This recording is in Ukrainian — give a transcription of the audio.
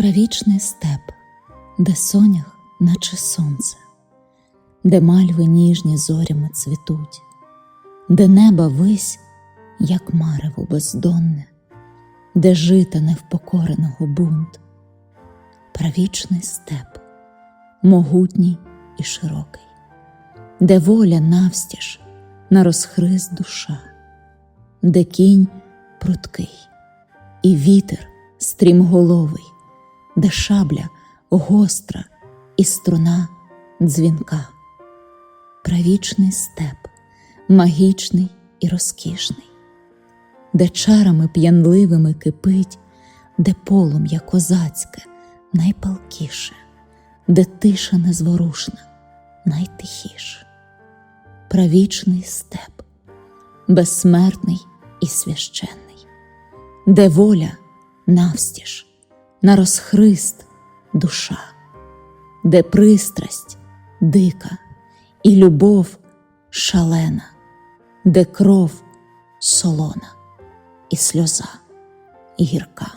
Правічний степ, де сонях, наче сонце, де мальви ніжні зорями цвітуть, де неба вись, як марево бездонне, де жита невпокореного бунт, правічний степ, могутній і широкий, де воля навстіж на розхрист душа, де кінь пруткий, і вітер стрімголовий, де шабля гостра і струна дзвінка, правічний степ, магічний і розкішний, де чарами п'янливими кипить, де полум'я козацьке найпалкіше, де тиша незворушна, найтихіше, правічний степ, безсмертний і священний, де воля навстіж, на розхрист душа, де пристрасть дика і любов шалена, де кров солона і сльоза гірка.